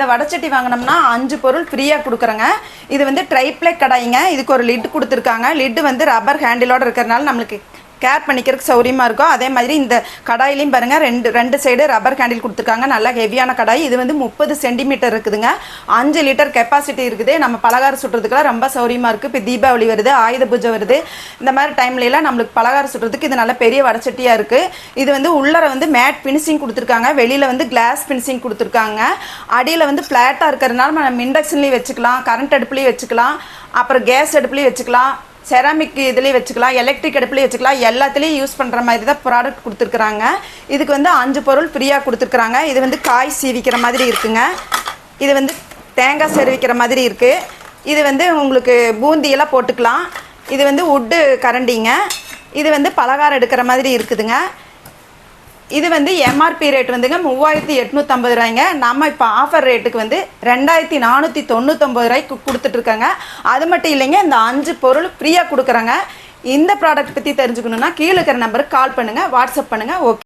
இந்த வடச்சட்டி வாங்கினோம்னா அஞ்சு பொருள் ஃப்ரீயாக கொடுக்குறோங்க. இது வந்து ட்ரைப்ளேட் கடாயிங்க. இதுக்கு ஒரு லிட் கொடுத்துருக்காங்க. லிட்டு வந்து ரப்பர் ஹேண்டிலோட இருக்கிறனால நம்மளுக்கு கேர் பண்ணிக்கிறதுக்கு சௌரியமாக இருக்கும் அதே மாதிரி இந்த கடாயிலையும் பாருங்கள் ரெண்டு ரெண்டு சைடு ரப்பர் கேண்டில் கொடுத்துருக்காங்க. நல்லா ஹெவியான கடாய். இது வந்து முப்பது சென்டிமீட்டர் இருக்குதுங்க. அஞ்சு லிட்டர் கெப்பாசிட்டி இருக்குது. நம்ம பலகாரம் சுடுறதுக்குலாம் ரொம்ப சௌரியமாக இருக்குது இப்போ தீபாவளி வருது ஆயுத பூஜை வருது. இந்த மாதிரி டைம்லலாம் நம்மளுக்கு பலகாரம் சுடுறதுக்கு இது நல்ல பெரிய வடச்சட்டியாக இருக்குது இது வந்து உள்ளர வந்து மேட் ஃபினிஷிங் கொடுத்துருக்காங்க. வெளியில் வந்து கிளாஸ் ஃபினிஷிங் கொடுத்துருக்காங்க. அடியில் வந்து ஃப்ளாட்டாக இருக்கிறதுனால நம்ம இண்டக்ஷன்லேயும் வச்சுக்கலாம் கரண்ட் அடுப்புலேயும் வச்சுக்கலாம். அப்புறம் கேஸ் அடுப்புலேயும் வச்சுக்கலாம். செராமிக் இதுலேயும் வச்சுக்கலாம் எலக்ட்ரிக் அடுப்புலேயும் வச்சுக்கலாம் எல்லாத்துலேயும் யூஸ் பண்ணுற மாதிரி தான் ப்ராடக்ட் கொடுத்துருக்குறாங்க. இதுக்கு வந்து அஞ்சு பொருள் ஃப்ரீயாக கொடுத்துருக்குறாங்க. இது வந்து காய் சீவிக்கிற மாதிரி இருக்குங்க. இது வந்து தேங்காய் செருவிக்கிற மாதிரி இருக்குது இது வந்து உங்களுக்கு பூந்தியெல்லாம் போட்டுக்கலாம். இது வந்து உட்டு கரண்டிங்க இது வந்து பலகாரம் எடுக்கிற மாதிரி இருக்குதுங்க. இது வந்து எம்ஆர்பி ரேட் வந்துங்க மூவாயிரத்தி எட்நூற்றம்பது ரூபாய்ங்க. நம்ம இப்போ ஆஃபர் ரேட்டுக்கு வந்து ரெண்டாயிரத்தி நானூற்றி தொண்ணூத்தொம்பது ரூபாய்க்கு கொடுத்துட்ருக்காங்க. அது மட்டும் இல்லைங்க இந்த அஞ்சு பொருள் ஃப்ரீயாக கொடுக்குறாங்க. இந்த ப்ராடக்ட் பற்றி தெரிஞ்சுக்கணுன்னா கீழே இருக்கிற நம்பருக்கு கால் பண்ணுங்கள் வாட்ஸ்அப் பண்ணுங்கள் ஓகே